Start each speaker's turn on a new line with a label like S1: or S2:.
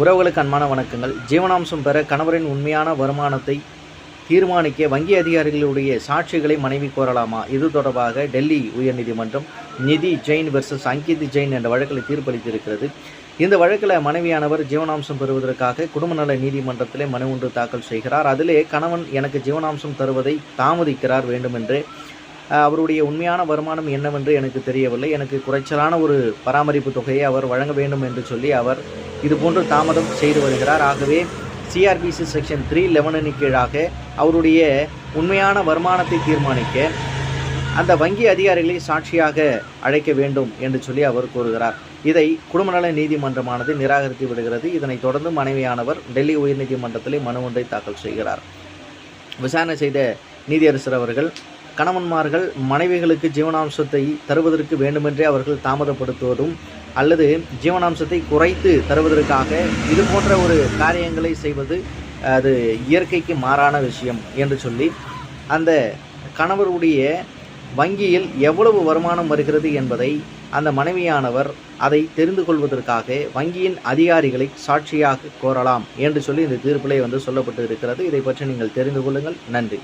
S1: உறவுகளுக்கு அன்பான வணக்கங்கள். ஜீவனாம்சம் பெற கணவரின் உண்மையான வருமானத்தை தீர்மானிக்க வங்கி அதிகாரிகளுடைய சாட்சிகளை மனைவி கோரலாமா? இது தொடர்பாக டெல்லி உயர்நீதிமன்றம் நிதி ஜெயின் வெர்சஸ் அங்கித் ஜெயின் என்ற வழக்கில் தீர்ப்பளித்திருக்கிறது. இந்த வழக்கில் மனைவியானவர் ஜீவனாம்சம் பெறுவதற்காக குடும்ப நல நீதிமன்றத்திலே மனு ஒன்று தாக்கல் செய்கிறார். அதிலே கணவன் எனக்கு ஜீவனாம்சம் தருவதை தாமதிக்கிறார் வேண்டுமென்று அவருடைய உண்மையான வருமானம் என்னவென்று எனக்கு தெரியவில்லை. எனக்கு குறைச்சலான ஒரு பராமரிப்பு தொகையை அவர் வழங்க வேண்டும் என்று சொல்லி அவர் இதுபோன்று தாமதம் செய்து வருகிறார். ஆகவே சிஆர்பிசி செக்ஷன் த்ரீ லெவனின் கீழாக அவருடைய உண்மையான வருமானத்தை தீர்மானிக்க அந்த வங்கி அதிகாரிகளை சாட்சியாக அழைக்க வேண்டும் என்று சொல்லி அவர் கூறுகிறார். இதை குடும்பநல நீதிமன்றமானது நிராகரித்து விடுகிறது. இதனைத் தொடர்ந்து மனைவியானவர் டெல்லி உயர்நீதிமன்றத்திலே மனு ஒன்றை தாக்கல் செய்கிறார். விசாரணை செய்த நீதியரசர் அவர்கள் கணவன்மார்கள் மனைவிகளுக்கு ஜீவனாம்சத்தை தருவதற்கு வேண்டுமென்றே அவர்கள் தாமதப்படுத்துவதும் அல்லது ஜீவனாம்சத்தை குறைத்து தருவதற்காக இது போன்ற ஒரு காரியங்களை செய்வது அது இயற்கைக்கு மாறான விஷயம் என்று சொல்லி அந்த கணவருடைய வங்கியில் எவ்வளவு வருமானம் வருகிறது என்பதை அந்த மனைவியானவர் அதை தெரிந்து கொள்வதற்காக வங்கியின் அதிகாரிகளை சாட்சியாக கோரலாம் என்று சொல்லி இந்த தீர்ப்பிலே வந்து சொல்லப்பட்டு இருக்கிறது இதை பற்றி நீங்கள் தெரிந்து கொள்ளுங்கள். நன்றி.